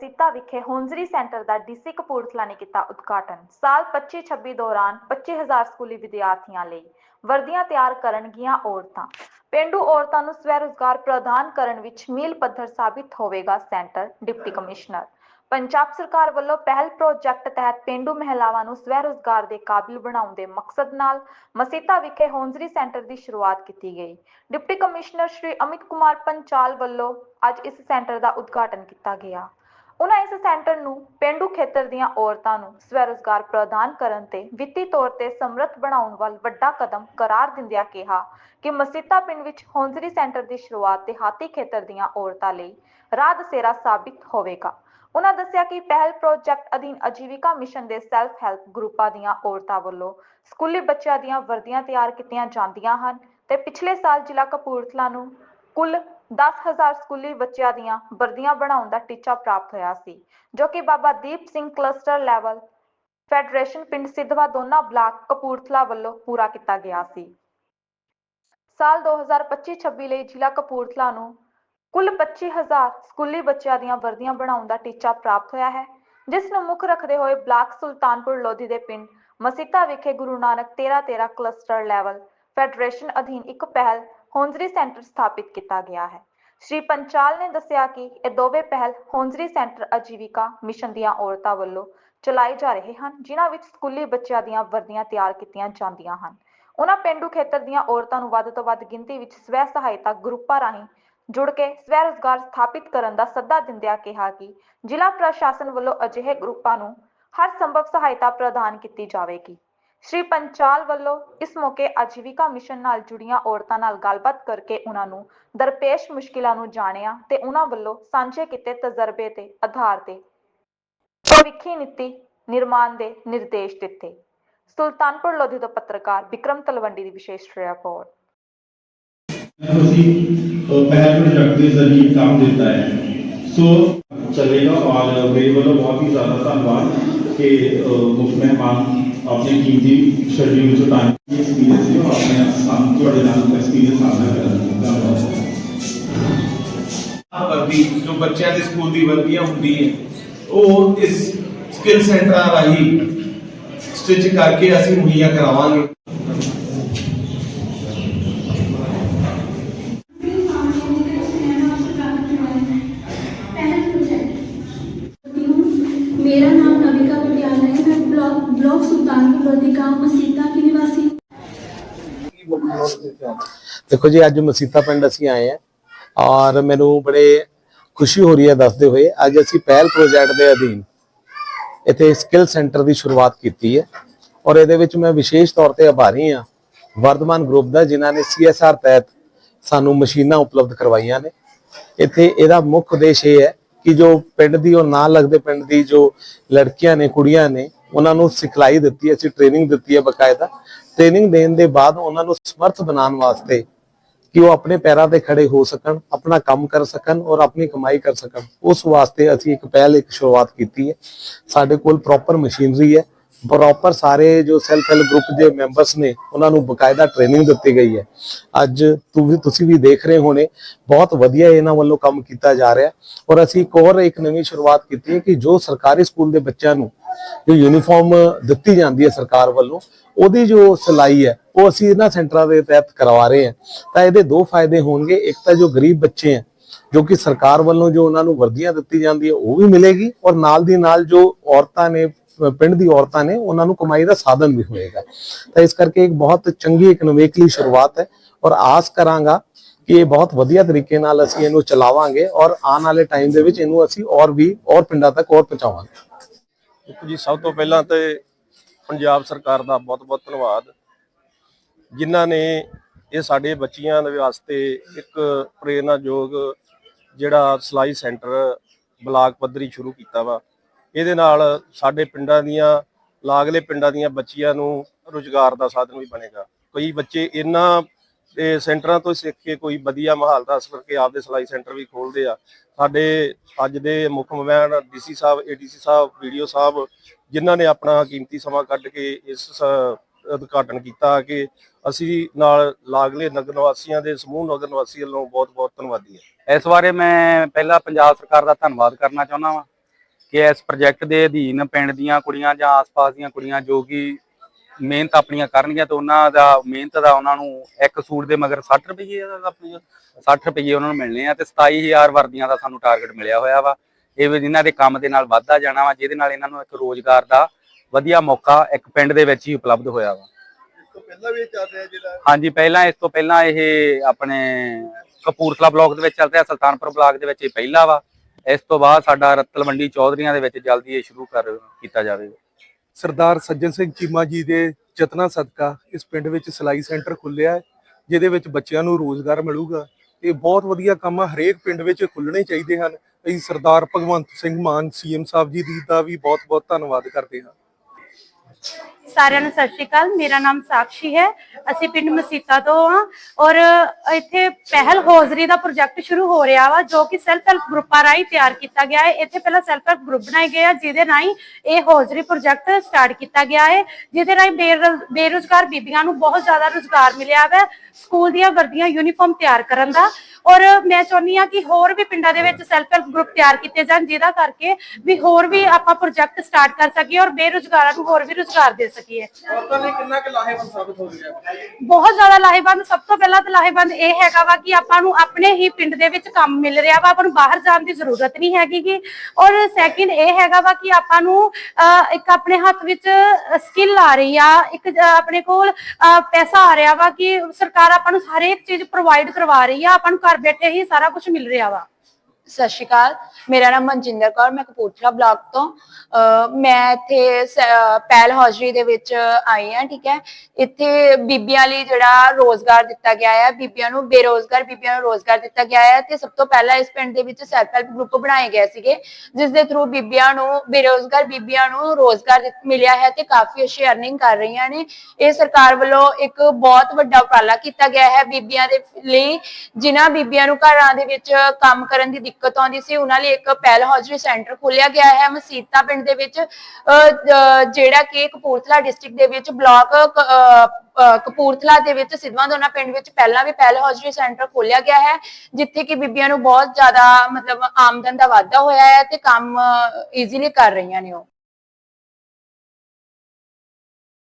ਮਸੀਤਾ ਵਿਖੇ hosiery centre ਦਾ DC Kapurthala ਨੇ ਕੀਤਾ ਉਦਘਾਟਨ। ਸਾਲ 25-26 ਦੌਰਾਨ 25000 ਸਕੂਲੀ ਵਿਦਿਆਰਥੀਆਂ ਲਈ ਵਰਦੀਆਂ ਤਿਆਰ ਕਰਨਗੀਆਂ ਔਰਤਾਂ। ਪੇਂਡੂ ਔਰਤਾਂ ਨੂੰ ਸਵੈ ਰੁਜ਼ਗਾਰ ਪ੍ਰਦਾਨ ਕਰਨ ਵਿੱਚ ਮੀਲ ਪੱਥਰ ਸਾਬਿਤ ਹੋਵੇਗਾ ਸੈਂਟਰ, ਡਿਪਟੀ ਕਮਿਸ਼ਨਰ। ਪੰਜਾਬ ਸਰਕਾਰ ਵੱਲੋਂ ਪਹਿਲ ਪ੍ਰੋਜੈਕਟ ਤਹਿਤ ਪੇਂਡੂ ਮਹਿਲਾਵਾਂ ਨੂੰ ਸਵੈ ਰੁਜ਼ਗਾਰ ਦੇ ਕਾਬਿਲ ਬਣਾਉਣ ਦੇ ਮਕਸਦ ਨਾਲ ਮਸੀਤਾ ਵਿਖੇ ਹੋਂਜ਼ਰੀ ਸੈਂਟਰ ਦੀ ਸ਼ੁਰੂਆਤ ਕੀਤੀ ਗਈ। ਡਿਪਟੀ ਕਮਿਸ਼ਨਰ ਸ਼੍ਰੀ ਅਮਿਤ ਕੁਮਾਰ ਪੰਚਾਲ ਵੱਲੋਂ ਅੱਜ ਇਸ ਸੈਂਟਰ ਦਾ ਉਦਘਾਟਨ ਕੀਤਾ ਗਿਆ। ਉਹਨਾਂ ਇਸ ਸੈਂਟਰ ਨੂੰ ਪੇਂਡੂ ਖੇਤਰ ਦੀਆਂ ਔਰਤਾਂ ਨੂੰ ਸਵੈ ਪ੍ਰਦਾਨ ਕਰਨ ਤੇ ਵਿੱਤੀ ਤੌਰ ਤੇ ਸਮਰੱਥ ਬਣਾਉਣ ਵੱਲ ਵੱਡਾ ਕਦਮ ਕਰਾਰ ਦਿੰਦਿਆਂ ਕਿਹਾ ਕਿ ਮਸੀਤਾ ਪਿੰਡ ਵਿੱਚ ਹੋਂਜ਼ਰੀ ਸੈਂਟਰ ਦੀ ਸ਼ੁਰੂਆਤ ਦੇਹਾਤੀ ਖੇਤਰ ਦੀਆਂ ਔਰਤਾਂ ਲਈ ਰਾਹ ਦਸੇਰਾ ਸਾਬਿਤ ਹੋਵੇਗਾ। ਉਹਨਾਂ ਦੱਸਿਆ ਕਿ ਪਹਿਲ ਪ੍ਰੋਜੈਕਟ ਅਧੀਨ ਅਜੀਵਿਕਾ ਮਿਸ਼ਨ ਦੇ ਸੈਲਫ ਹੈਲਪ ਗਰੁੱਪਾਂ ਦੀਆਂ ਔਰਤਾਂ ਵੱਲੋਂ ਸਕੂਲੀ ਬੱਚਿਆਂ ਦੀਆਂ ਵਰਦੀਆਂ ਤਿਆਰ ਕੀਤੀਆਂ ਜਾਂਦੀਆਂ ਹਨ ਤੇ ਪਿਛਲੇ ਸਾਲ ਜ਼ਿਲ੍ਹਾ ਕਪੂਰਥਲਾ ਨੂੰ ਕੁੱਲ 10000 ਸਕੂਲੀ ਬੱਚਿਆਂ ਦੀਆਂ ਵਰਦੀਆਂ ਬਣਾਉਣ ਦਾ ਟੀਚਾ ਪ੍ਰਾਪਤ ਹੋਇਆ ਸੀ, ਜੋ ਕਿ Baba Deep Singh cluster level federation ਪਿੰਡ ਸਿੱਧਵਾ ਦੋਨਾ ਬਲਾਕ ਕਪੂਰਥਲਾ ਵੱਲੋਂ ਪੂਰਾ ਕੀਤਾ ਗਿਆ ਸੀ। ਸਾਲ 2025-26 ਲਈ ਜ਼ਿਲ੍ਹਾ ਕਪੂਰਥਲਾ ਨੂੰ ਕੁੱਲ 25000 ਸਕੂਲੀ ਬੱਚਿਆਂ ਦੀਆਂ ਵਰਦੀਆਂ ਬਣਾਉਣ ਦਾ ਟੀਚਾ ਪ੍ਰਾਪਤ ਹੋਇਆ ਹੈ, ਜਿਸ ਨੂੰ ਮੁੱਖ ਰੱਖਦੇ ਹੋਏ ਬਲਾਕ ਸੁਲਤਾਨਪੁਰ ਲੋਧੀ ਦੇ ਪਿੰਡ ਮਸੀਤਾ ਵਿਖੇ Guru Nanak 1313 cluster level federation ਅਧੀਨ ਇੱਕ ਪਹਿਲ ਹੋਂਜ਼ਰੀ ਸੈਂਟਰ ਸਥਾਪਿਤ ਕੀਤਾ ਗਿਆ ਹੈ। ਸ਼੍ਰੀ ਪੰਚਾਲ ਨੇ ਦੱਸਿਆ ਕਿ ਇਹ ਦੋਵੇਂ ਪਹਿਲ ਹੋਂਜ਼ਰੀ ਸੈਂਟਰ ਅਜੀਵਿਕਾ ਮਿਸ਼ਨ ਦੀਆਂ ਔਰਤਾਂ ਵੱਲੋਂ ਚਲਾਏ ਜਾ ਰਹੇ ਹਨ, ਜਿਨ੍ਹਾਂ ਵਿੱਚ ਸਕੂਲੀ ਬੱਚਿਆਂ ਦੀਆਂ ਵਰਦੀਆਂ ਤਿਆਰ ਕੀਤੀਆਂ ਜਾਂਦੀਆਂ ਹਨ। ਉਹਨਾਂ ਪਿੰਡੂ ਖੇਤਰ ਦੀਆਂ ਔਰਤਾਂ ਨੂੰ ਵੱਧ ਤੋਂ ਵੱਧ ਗਿਣਤੀ ਵਿੱਚ ਸਵੈ ਸਹਾਇਤਾ ਗਰੁੱਪਾਂ ਰਾਹੀਂ ਜੁੜ ਕੇ ਸਵੈ ਰੁਜ਼ਗਾਰ ਸਥਾਪਿਤ ਕਰਨ ਦਾ ਸੱਦਾ ਦਿੰਦਿਆਂ ਕਿਹਾ ਕਿ ਜ਼ਿਲ੍ਹਾ ਪ੍ਰਸ਼ਾਸਨ ਵੱਲੋਂ ਅਜਿਹੇ ਗਰੁੱਪਾਂ ਨੂੰ ਹਰ ਸੰਭਵ ਸਹਾਇਤਾ ਪ੍ਰਦਾਨ ਕੀਤੀ ਜਾਵੇਗੀ। ਸ਼੍ਰੀ ਪੰਚਾਲ ਵੱਲੋਂ ਇਸ ਮੌਕੇ ਆਜੀਵਿਕਾ ਮਿਸ਼ਨ ਨਾਲ ਜੁੜੀਆਂ ਔਰਤਾਂ ਨਾਲ ਗੱਲਬਾਤ ਕਰਕੇ ਉਹਨਾਂ ਨੂੰ ਦਰਪੇਸ਼ ਮੁਸ਼ਕਿਲਾਂ ਨੂੰ ਜਾਣਿਆ ਤੇ ਉਹਨਾਂ ਵੱਲੋਂ ਸਾਂਝੇ ਕੀਤੇ ਤਜਰਬੇ ਤੇ ਆਧਾਰ ਤੇ ਭਵਿੱਖੀ ਨੀਤੀ ਨਿਰਮਾਣ ਦੇ ਨਿਰਦੇਸ਼ ਦਿੱਤੇ। ਸੁਲਤਾਨਪੁਰ ਲੋਧੀ ਤੋਂ ਪੱਤਰਕਾਰ ਵਿਕਰਮ ਤਲਵੰਡੀ ਦੀ ਵਿਸ਼ੇਸ਼ ਰਿਪੋਰਟ। ਅਸੀਂ ਪਹਿਲ ਪ੍ਰੋਜੈਕਟ ਦੇ ਜ਼ਰੀਏ ਕੰਮ ਦਿੱਤਾ ਹੈ। ਸੋ, ਚੱਲੇਗਾ ਔਰ ਮੇਰੇ ਵੱਲੋਂ ਬਹੁਤ ਹੀ ਜ਼ਿਆਦਾ ਧੰਨਵਾਦ ਕਿ ਮੁੱਖ ਮਹਿਮਾਨ ਆਪਣੇ ਕੀਮਤੀ ਸ਼ਡਿਊਲ ਚੋਂ ਟਾਈਮ ਐਕਸਪੀਰੀਅੰਸ ਹੈ ਔਰ ਆਪਣੇ ਸਾਨੂੰ ਤੁਹਾਡੇ ਨਾਲ ਐਕਸਪੀਰੀਅੰਸ ਸਾਂਝਾ ਕਰਨ ਦਾ ਧੰਨਵਾਦ ਵਰਦੀ ਜੋ ਬੱਚਿਆਂ ਦੇ ਸਕੂਲ ਦੀ ਵਰਦੀਆਂ ਹੁੰਦੀ ਹੈ ਉਹ ਇਸ ਸਕਿੱਲ ਸੈਂਟਰਾਂ ਰਾਹੀਂ ਸਟਿਚ ਕਰਕੇ ਅਸੀਂ ਮੁਹੱਈਆ ਕਰਾਵਾਂਗੇ मेरा नाम नविका पटियाला है मैं ब्लॉक ब्लॉक ਦੇਖੋ ਜੀ, ਅੱਜ ਮਸੀਤਾ ਪਿੰਡ ਅਸੀਂ ਆਏ ਆ ਔਰ ਮੈਨੂੰ ਬੜੇ ਖੁਸ਼ੀ ਹੋ ਰਹੀ ਹੈ ਦੱਸਦੇ ਹੋਏ, ਅੱਜ ਅਸੀਂ ਪਹਿਲ ਪ੍ਰੋਜੈਕਟ ਦੇ ਅਧੀਨ ਇੱਥੇ ਸਕਿੱਲ ਸੈਂਟਰ ਦੀ ਸ਼ੁਰੂਆਤ ਕੀਤੀ ਹੈ ਔਰ ਇਹਦੇ ਵਿੱਚ ਮੈਂ ਵਿਸ਼ੇਸ਼ ਤੌਰ ਤੇ ਆਭਾਰੀ ਹਾਂ ਵਰਦਮਾਨ ਗਰੁੱਪ ਦਾ, ਜਿਨ੍ਹਾਂ ਨੇ ਸੀਐਸਆਰ ਤਹਿਤ ਸਾਨੂੰ ਮਸ਼ੀਨਾਂ ਉਪਲਬਧ ਕਰਵਾਈਆਂ ਨੇ। ਇੱਥੇ ਇਹਦਾ ਮੁੱਖ ਉਦੇਸ਼ ਇਹ ਹੈ ਕਿ ਜੋ ਪਿੰਡ ਦੀ ਔਰ ਨਾਲ ਲੱਗਦੇ ਪਿੰਡ ਦੀ ਜੋ ਲੜਕੀਆਂ ਨੇ, ਕੁੜੀਆਂ ਨੇ ਉਹਨਾਂ ਨੂੰ ਸਿਖਲਾਈ ਦਿੱਤੀ ਹੈ ਅਸੀਂ ਟ੍ਰੇਨਿੰਗ ਦਿੱਤੀ ਹੈ ਬਕਾਇਦਾ। ਟ੍ਰੇਨਿੰਗ ਦੇਣ ਦੇ ਬਾਅਦ ਉਹਨਾਂ ਨੂੰ ਸਮਰਥ ਬਣਾਉਣ ਵਾਸਤੇ ਕਿ ਉਹ ਆਪਣੇ ਪੈਰਾਂ ਤੇ ਖੜੇ ਹੋ ਸਕਣ, ਆਪਣਾ ਕੰਮ ਕਰ ਸਕਣ ਔਰ ਆਪਣੀ ਕਮਾਈ ਕਰ ਸਕਣ। ਉਸ ਵਾਸਤੇ ਅਸੀਂ ਇੱਕ ਪਹਿਲ, ਇੱਕ ਸ਼ੁਰੂਆਤ ਕੀਤੀ ਹੈ। ਸਾਡੇ ਕੋਲ ਪ੍ਰੋਪਰ ਮਸ਼ੀਨਰੀ ਹੈ। ਪ੍ਰੋਪਰ ਸਾਰੇ ਜੋ ਸੈਲਫ ਹੈਲਪ ਗਰੁੱਪ ਦੇ ਮੈਂਬਰਸ ਨੇ, ਉਹਨਾਂ ਨੂੰ ਬਕਾਇਦਾ ਟ੍ਰੇਨਿੰਗ ਦਿੱਤੀ ਗਈ ਹੈ। ਅੱਜ ਤੁਸੀਂ ਵੀ ਦੇਖ ਰਹੇ ਹੋਣੇ, ਬਹੁਤ ਵਧੀਆ ਇਹਨਾਂ ਵੱਲੋਂ ਕੰਮ ਕੀਤਾ ਜਾ ਰਿਹਾ। ਔਰ ਅਸੀਂ ਇੱਕ ਹੋਰ ਇੱਕ ਨਵੀਂ ਸ਼ੁਰੂਆਤ ਕੀਤੀ ਹੈ ਕਿ ਜੋ ਸਰਕਾਰੀ ਸਕੂਲ ਦੇ ਬੱਚਿਆਂ ਨੂੰ ਜੋ ਯੂਨੀਫਾਰਮ ਦਿੱਤੀ ਜਾਂਦੀ ਹੈ ਸਰਕਾਰ ਵੱਲੋਂ, ਉਹਦੀ ਜੋ ਸਿਲਾਈ ਹੈ, ਉਹ ਅਸੀਂ ਇਹਨਾਂ ਸੈਂਟਰਾਂ ਦੇ ਤਹਿਤ ਕਰਵਾ ਰਹੇ ਹਾਂ। ਤਾਂ ਇਹਦੇ ਦੋ ਫਾਇਦੇ ਹੋਣਗੇ। ਇੱਕ ਤਾਂ ਜੋ ਗਰੀਬ ਬੱਚੇ ਹੈ, ਜੋ ਕਿ ਸਰਕਾਰ ਵੱਲੋਂ ਜੋ ਉਹਨਾਂ ਨੂੰ ਵਰਦੀਆਂ ਦਿੱਤੀ ਜਾਂਦੀ ਹੈ, ਉਹ ਵੀ ਮਿਲੇਗੀ। ਔਰ ਨਾਲ ਦੀ ਨਾਲ ਜੋ ਔਰਤਾਂ ਨੇ ਪਿੰਡ ਦੀ ਔਰਤਾਂ ਨੇ, ਉਹਨਾਂ ਨੂੰ ਕਮਾਈ ਦਾ ਸਾਧਨ ਵੀ ਹੋਏਗਾ। ਤਾਂ ਇਸ ਕਰਕੇ ਇੱਕ ਬਹੁਤ ਚੰਗੀ, ਇੱਕ ਨਵੇਕਲੀ ਸ਼ੁਰੂਆਤ ਹੈ ਔਰ ਆਸ ਕਰਾਂਗਾ ਕਿ ਇਹ ਬਹੁਤ ਵਧੀਆ ਤਰੀਕੇ ਨਾਲ ਅਸੀਂ ਇਹਨੂੰ ਚਲਾਵਾਂਗੇ ਔਰ ਆਉਣ ਵਾਲੇ ਟਾਈਮ ਦੇ ਵਿੱਚ ਇਹਨੂੰ ਅਸੀਂ ਔਰ ਵੀ ਔਰ ਪਿੰਡਾਂ ਤੱਕ ਔਰ ਪਹੁੰਚਾਵਾਂਗੇ। ਦੇਖੋ ਜੀ, ਸਭ ਤੋਂ ਪਹਿਲਾਂ ਤੇ ਪੰਜਾਬ ਸਰਕਾਰ ਦਾ ਬਹੁਤ-ਬਹੁਤ ਧੰਨਵਾਦ। ਜਿਨ੍ਹਾਂ ਨੇ ਇਹ ਸਾਡੇ ਬੱਚੀਆਂ ਦੇ ਵਾਸਤੇ ਇੱਕ ਪ੍ਰੇਰਨਾਯੋਗ ਜਿਹੜਾ ਸਲਾਈ ਸੈਂਟਰ ਬਲਾਕ ਪੱਧਰੀ ਸ਼ੁਰੂ ਕੀਤਾ ਵਾ ਇਹਦੇ ਨਾਲ ਸਾਡੇ ਪਿੰਡਾਂ ਦੀਆਂ, ਲਾਗਲੇ ਪਿੰਡਾਂ ਦੀਆਂ ਬੱਚੀਆਂ ਨੂੰ ਰੁਜ਼ਗਾਰ ਦਾ ਸਾਧਨ ਵੀ ਬਣੇਗਾ। ਕਈ ਬੱਚੇ ਇਹਨਾਂ ਇਹ ਸੈਂਟਰਾਂ ਤੋਂ ਸਿੱਖ ਕੇ ਕੋਈ ਵਧੀਆ ਮਾਹੌਲ ਦਾ ਅਸਰ ਕਰਕੇ ਆਪਦੇ ਸਿਲਾਈ ਸੈਂਟਰ ਵੀ ਖੋਲਦੇ ਆ। ਸਾਡੇ ਅੱਜ ਦੇ ਮੁੱਖ ਮਹਿਮਾਨ DC sahib, ADC sahib BDO sahib, ਜਿਨ੍ਹਾਂ ਨੇ ਆਪਣਾ ਕੀਮਤੀ ਸਮਾਂ ਕੱਢ ਕੇ ਇਸ ਉਦਘਾਟਨ ਕੀਤਾ ਕਿ ਅਸੀਂ ਨਾਲ ਲਾਗਲੇ ਨਗਰ ਨਿਵਾਸੀਆਂ ਦੇ, ਸਮੂਹ ਨਗਰ ਨਿਵਾਸੀ ਵੱਲੋਂ ਬਹੁਤ ਬਹੁਤ ਧੰਨਵਾਦੀ ਹਾਂ। ਇਸ ਬਾਰੇ ਮੈਂ ਪਹਿਲਾਂ ਪੰਜਾਬ ਸਰਕਾਰ ਦਾ ਧੰਨਵਾਦ ਕਰਨਾ ਚਾਹੁੰਦਾ ਵਾਂ। ਕਿ ਇਸ ਪ੍ਰੋਜੈਕਟ ਦੇ ਅਧੀਨ ਪਿੰਡ ਦੀਆਂ ਕੁੜੀਆਂ ਜਾਂ ਆਸ-ਪਾਸ ਦੀਆਂ ਕੁੜੀਆਂ ਜੋ ਕਿ ਮਿਹਨਤ ਆਪਣੀਆਂ ਕਰਨਗੀਆਂ ਤੇ ਉਹਨਾਂ ਦਾ ਮਿਹਨਤ ਦਾ ਉਹਨਾਂ ਨੂੰ ਇੱਕ ਸੂਟ ਦੇ ਮਗਰ 60 ਰੁਪਏ ਦਾ ਆਪਣੀ 60 ਰੁਪਏ ਉਹਨਾਂ ਨੂੰ ਮਿਲਣੇ ਆ ਤੇ 27000 ਵਰਦੀਆਂ ਦਾ ਸਾਨੂੰ ਟਾਰਗੇਟ ਮਿਲਿਆ ਹੋਇਆ ਵਾ। ਇਹ ਵੀ ਇਹਨਾਂ ਦੇ ਕੰਮ ਦੇ ਨਾਲ ਵਾਧਾ ਜਾਣਾ ਵਾ ਜਿਹਦੇ ਨਾਲ ਇਹਨਾਂ ਨੂੰ ਇੱਕ ਰੋਜ਼ਗਾਰ ਦਾ ਵਧੀਆ ਮੌਕਾ ਇੱਕ ਪਿੰਡ ਦੇ ਵਿੱਚ ਹੀ ਉਪਲਬਧ ਹੋਇਆ ਵਾ। ਪਹਿਲਾਂ ਵੀ ਚੱਲ ਰਿਹਾ ਜਿਹੜਾ ਹਾਂਜੀ ਪਹਿਲਾਂ ਇਸ ਤੋਂ ਪਹਿਲਾਂ ਇਹ ਆਪਣੇ ਕਪੂਰਥਲਾ ਬਲਾਕ ਦੇ ਵਿੱਚ ਚੱਲ ਰਿਹਾ ਸੁਲਤਾਨਪੁਰ ਬਲਾਕ ਦੇ ਵਿੱਚ ਇਹ ਪਹਿਲਾ ਵਾ। ਇਸ ਤੋਂ ਬਾਅਦ ਸਾਡਾ ਰੱਤਲ ਮੰਡੀ ਚੌਧਰੀਆਂ ਦੇ ਵਿੱਚ ਜਲਦੀ ਇਹ ਸ਼ੁਰੂ ਕਰ ਕੀਤਾ ਜਾਵੇਗਾ। ਸਰਦਾਰ ਸੱਜਣ ਸਿੰਘ ਚੀਮਾ ਜੀ ਦੇ ਯਤਨਾਂ ਸਦਕਾ ਇਸ ਪਿੰਡ ਵਿੱਚ ਸਿਲਾਈ ਸੈਂਟਰ ਖੁੱਲਿਆ ਹੈ, ਜਿਹਦੇ ਵਿੱਚ ਬੱਚਿਆਂ ਨੂੰ ਰੋਜ਼ਗਾਰ ਮਿਲੂਗਾ। ਇਹ ਬਹੁਤ ਵਧੀਆ ਕੰਮ ਹਰੇਕ ਪਿੰਡ ਵਿੱਚ ਖੁੱਲਣੇ ਚਾਹੀਦੇ ਹਨ। ਅਸੀਂ ਸਰਦਾਰ ਭਗਵੰਤ ਸਿੰਘ ਮਾਨ ਸੀਐਮ ਸਾਹਿਬ ਜੀ ਦੀ ਦਾ ਵੀ ਬਹੁਤ-ਬਹੁਤ ਧੰਨਵਾਦ ਕਰਦੇ ਹਾਂ। ਸਾਰਿਆਂ ਨੂੰ ਸਤਿ ਸ਼੍ਰੀ ਅਕਾਲ। ਮੇਰਾ ਨਾਮ ਸਾਕਸ਼ੀ ਹੈ। ਅਸੀਂ ਪਿੰਡ ਮਸੀਤਾ ਤੋਂ ਆ ਔਰ ਇੱਥੇ ਪਹਿਲ ਹੌਜ਼ਰੀ ਦਾ ਪ੍ਰੋਜੈਕਟ ਸ਼ੁਰੂ ਹੋ ਰਿਹਾ ਵਾ, ਜੋ ਕਿ ਸੈਲਫ ਹੈਲਪ ਗਰੁੱਪਾਂ ਰਾਹੀਂ ਤਿਆਰ ਕੀਤਾ ਗਿਆ ਹੈ। ਇੱਥੇ ਪਹਿਲਾਂ ਸੈਲਫ ਹੈਲਪ ਗਰੁੱਪ ਬਣਾਏ ਗਏ ਆ, ਜਿਹਦੇ ਰਾਹੀਂ ਇਹ ਹੌਜ਼ਰੀ ਪ੍ਰੋਜੈਕਟ ਸਟਾਰਟ ਕੀਤਾ ਗਿਆ ਹੈ, ਜਿਹਦੇ ਰਾਹੀਂ ਬੇਰੁਜ਼- ਬੇਰੁਜ਼ਗਾਰ ਬੀਬੀਆਂ ਨੂੰ ਬਹੁਤ ਜ਼ਿਆਦਾ ਰੁਜ਼ਗਾਰ ਮਿਲਿਆ ਹੈ ਸਕੂਲ ਦੀਆਂ ਵਰਦੀਆਂ ਯੂਨੀਫਾਰਮ ਤਿਆਰ ਕਰਨ ਦਾ ਔਰ ਮੈਂ ਚਾਹੁੰਦੀ ਆ ਕਿ ਹੋਰ ਵੀ ਪਿੰਡਾਂ ਦੇ ਵਿੱਚ ਸੈਲਫ ਹੈਲਪ ਗਰੁੱਪ ਤਿਆਰ ਕੀਤੇ ਜਾਣ ਜਿਹਦਾ ਕਰਕੇ ਵੀ ਹੋਰ ਵੀ ਆਪਾਂ ਪ੍ਰੋਜੈਕਟ ਸਟਾਰਟ ਕਰ ਸਕੀਏ ਔਰ ਬੇਰੁਜ਼ਗਾਰਾਂ ਨੂੰ ਹੋਰ ਵੀ ਰੁਜ਼ਗਾਰ ਦੇ ਸਕੀਏ। ਔਰਤਾਂ ਲਈ ਕਿੰਨਾ ਕੁ ਲਾਹੇਵੰਦ ਸਾਬਤ ਹੋ ਰਿਹਾ ਬਹੁਤ ਜ਼ਿਆਦਾ ਲਾਹੇਵੰਦ ਸਭ ਤੋਂ ਪਹਿਲਾਂ ਤਾਂ ਲਾਹੇਵੰਦ ਇਹ ਹੈਗਾ ਵਾ ਕਿ ਆਪਾਂ ਨੂੰ ਆਪਣੇ ਹੀ ਪਿੰਡ ਦੇ ਵਿੱਚ ਕੰਮ ਮਿਲ ਰਿਹਾ ਵਾ ਆਪਾਂ ਨੂੰ ਬਾਹਰ ਜਾਣ ਦੀ ਜ਼ਰੂਰਤ ਨਹੀਂ ਹੈਗੀ ਗੀ ਔਰ ਸੈਕਿੰਡ ਇਹ ਹੈਗਾ ਵਾ ਕਿ ਆਪਾਂ ਨੂੰ ਇੱਕ ਆਪਣੇ ਹੱਥ ਵਿੱਚ ਸਕਿੱਲ ਆ ਰਹੀ ਆ ਇੱਕ ਆਪਣੇ ਕੋਲ ਪੈਸਾ ਆ ਰਿਹਾ ਵਾ ਕਿ ਸਰਕਾਰ ਆਪਾਂ ਨੂੰ ਹਰੇਕ ਚੀਜ਼ ਪ੍ਰੋਵਾਈਡ ਕਰਵਾ ਰਹੀ ਆ ਆਪਾਂ ਨੂੰ ਘਰ ਬੈਠੇ ਹੀ ਸਾਰਾ ਕੁਝ ਮਿਲ ਰਿਹਾ ਵਾ। ਸਤਿ ਸ਼੍ਰੀ ਅਕਾਲ। ਮੇਰਾ ਨਾਮ ਮਨਜਿੰਦਰ ਕੌਰ, ਮੈਂ ਕਪੂਰਥਲਾ ਬਲਾਕ ਤੋਂ। ਮੈਂ ਇੱਥੇ ਪਹਿਲ ਹੌਜ਼ਰੀ ਦੇ ਵਿੱਚ ਆਈ ਹਾਂ, ਠੀਕ ਹੈ। ਇੱਥੇ ਬੀਬੀਆਂ ਲਈ ਜਿਹੜਾ ਰੋਜ਼ਗਾਰ ਦਿੱਤਾ ਗਿਆ ਹੈ ਬੀਬੀਆਂ ਨੂੰ ਬੇਰੋਜ਼ਗਾਰ, ਬੀਬੀਆਂ ਨੂੰ ਰੋਜ਼ਗਾਰ ਦਿੱਤਾ ਗਿਆ ਹੈ ਤੇ ਸਭ ਤੋਂ ਪਹਿਲਾਂ ਇਸ ਪਿੰਡ ਦੇ ਵਿੱਚ ਸੈਲਫ ਹੈਲਪ ਗਰੁੱਪ ਬਣਾਏ ਗਏ ਸੀਗੇ, ਜਿਸ ਦੇ ਥਰੂ ਬੀਬੀਆਂ ਨੂੰ ਬੇਰੋਜ਼ਗਾਰ, ਬੀਬੀਆਂ ਨੂੰ ਰੋਜ਼ਗਾਰ ਮਿਲਿਆ ਹੈ ਤੇ ਕਾਫੀ ਅੱਛੀ ਅਰਨਿੰਗ ਕਰ ਰਹੀਆਂ ਨੇ। ਇਹ ਸਰਕਾਰ ਵੱਲੋਂ ਇੱਕ ਬਹੁਤ ਵੱਡਾ ਉਪਰਾਲਾ ਕੀਤਾ ਗਿਆ ਹੈ ਬੀਬੀਆਂ ਦੇ ਲਈ, ਜਿਨ੍ਹਾਂ ਬੀਬੀਆਂ ਨੂੰ ਘਰਾਂ ਦੇ ਵਿੱਚ ਕੰਮ ਕਰਨ ਦੀ ਦਿੱਕਤ ਆਉਂਦੀ ਸੀ, ਉਹਨਾਂ ਲਈ ਇੱਕ ਪਹਿਲ ਹੌਜ਼ਰੀ ਸੈਂਟਰ ਖੋਲਿਆ ਗਿਆ ਹੈ। ਮਸੀਤਾ ਪਿੰਡ ਦੇ ਵਿੱਚ ਜਿਹੜਾ ਕਿ ਕਪੂਰਥਲਾ ਡਿਸਟ੍ਰਿਕਟ ਦੇ ਵਿੱਚ ਬਲਾਕ ਕ- ਕਪੂਰਥਲਾ ਦੇ ਵਿੱਚ ਸਿਧਵਾਂ ਪਿੰਡ ਵਿੱਚ ਪਹਿਲਾਂ ਵੀ ਪਹਿਲ ਹੌਜ਼ਰੀ ਸੈਂਟਰ ਖੋਲਿਆ ਗਿਆ ਹੈ, ਜਿੱਥੇ ਕਿ ਬੀਬੀਆਂ ਨੂੰ ਬਹੁਤ ਜ਼ਿਆਦਾ ਮਤਲਬ ਆਮਦਨ ਦਾ ਵਾਧਾ ਹੋਇਆ ਹੈ ਤੇ ਕੰਮ ਈਜ਼ੀਲੀ ਕਰ ਰਹੀਆਂ ਨੇ ਉਹ।